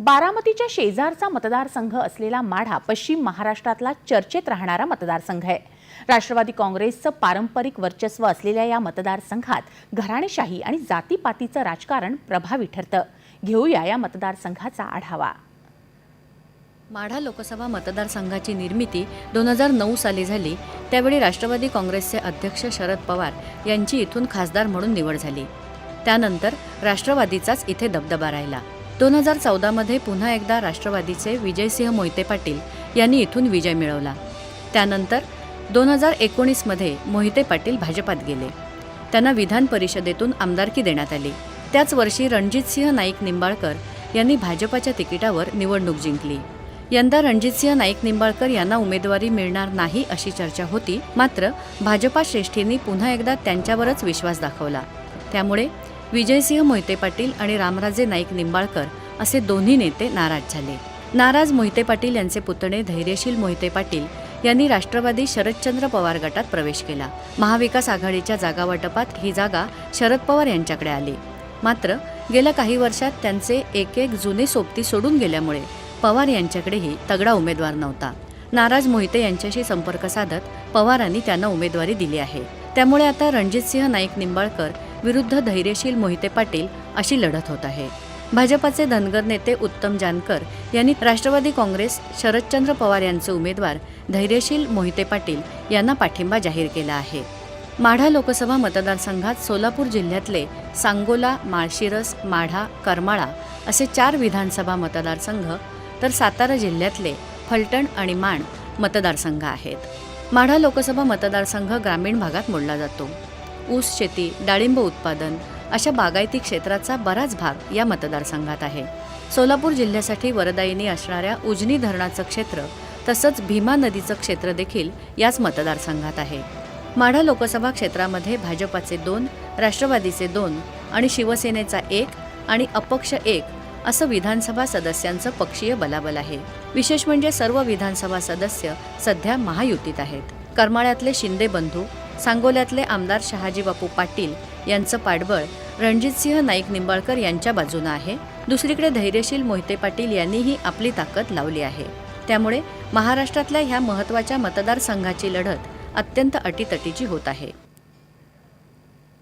बारामतीच्या शेजारचा मतदारसंघ असलेला माढा पश्चिम महाराष्ट्रातला चर्चेत राहणारा मतदारसंघ आहे. राष्ट्रवादी काँग्रेसचं पारंपरिक वर्चस्व असलेल्या या मतदारसंघात घराणेशाही आणि जातीपातीचं राजकारण प्रभावी ठरतं. घेऊया या मतदारसंघाचा आढावा. माढा लोकसभा मतदारसंघाची निर्मिती दोन हजार नऊ साली झाली. त्यावेळी राष्ट्रवादी काँग्रेसचे अध्यक्ष शरद पवार यांची इथून खासदार म्हणून निवड झाली. त्यानंतर राष्ट्रवादीचाच इथे दबदबा राहिला. दोन हजार चौदामध्ये पुन्हा एकदा राष्ट्रवादीचे विजयसिंह मोहिते पाटील यांनी इथून विजय मिळवला. त्यानंतर दोन हजार एकोणीसमध्ये मोहिते पाटील भाजपात गेले. त्यांना विधान परिषदेतून आमदारकी देण्यात आली. त्याच वर्षी रणजितसिंह नाईक निंबाळकर यांनी भाजपाच्या तिकिटावर निवडणूक जिंकली. यंदा रणजितसिंह नाईक निंबाळकर यांना उमेदवारी मिळणार नाही अशी चर्चा होती मात्र भाजपा श्रेष्ठींनी पुन्हा एकदा त्यांच्यावरच विश्वास दाखवला. त्यामुळे विजयसिंह मोहिते पाटील आणि रामराजे नाईक निंबाळकर असे दोन्ही नेते नाराज झाले. नाराज मोहिते पाटील यांचे पुतणे धैर्यशील मोहिते पाटील यांनी राष्ट्रवादी शरदचंद्र पवार गटात प्रवेश केला. महाविकास आघाडीच्या जागावाटपात ही जागा शरद पवार यांच्याकडे आली. मात्र गेल्या काही वर्षात त्यांचे एक एक जुने सोबती सोडून गेल्यामुळे पवार यांच्याकडेही तगडा उमेदवार नव्हता. नाराज मोहिते यांच्याशी संपर्क साधत पवारांनी त्यांना उमेदवारी दिली आहे. त्यामुळे आता रणजितसिंह नाईक निंबाळकर विरुद्ध धैर्यशील मोहिते पाटील अशी लढत होत आहे. भाजपाचे धनगर नेते उत्तम जानकर यांनी राष्ट्रवादी काँग्रेस शरदचंद्र पवार यांचे उमेदवार धैर्यशील मोहिते पाटील यांना पाठिंबा जाहीर केला आहे. माढा लोकसभा मतदारसंघात सोलापूर जिल्ह्यातले सांगोला माळशिरस माढा करमाळा असे चार विधानसभा मतदारसंघ तर सातारा जिल्ह्यातले फलटण आणि माण मतदारसंघ आहेत. माढा लोकसभा मतदारसंघ ग्रामीण भागात मोडला जातो. ऊस शेती डाळिंब उत्पादन अशा बागायती क्षेत्राचा बराच भाग या मतदारसंघात आहे. सोलापूर जिल्ह्यासाठी वरदायिनी असणाऱ्या उजनी धरणाचं क्षेत्र तसंच भीमा नदीचं क्षेत्र देखील याच मतदारसंघात आहे. माढा लोकसभा क्षेत्रामध्ये भाजपाचे दोन राष्ट्रवादीचे दोन आणि शिवसेनेचा एक आणि अपक्ष एक असं विधानसभा सदस्यांचं पक्षीय बलाबल आहे. विशेष म्हणजे सर्व विधानसभा सदस्य सध्या महायुतीत आहेत. करमाळ्यातले शिंदे बंधू सांगोल्यातले आमदार शहाजी बापू पाटील यांचं पाठबळ रणजितसिंह नाईक निंबाळकर यांच्या बाजूनं आहे. दुसरीकडे धैर्यशील मोहिते पाटील यांनीही आपली ताकद लावली आहे. त्यामुळे महाराष्ट्रातल्या ह्या महत्त्वाच्या मतदारसंघाची लढत अत्यंत अटीतटीची होत आहे.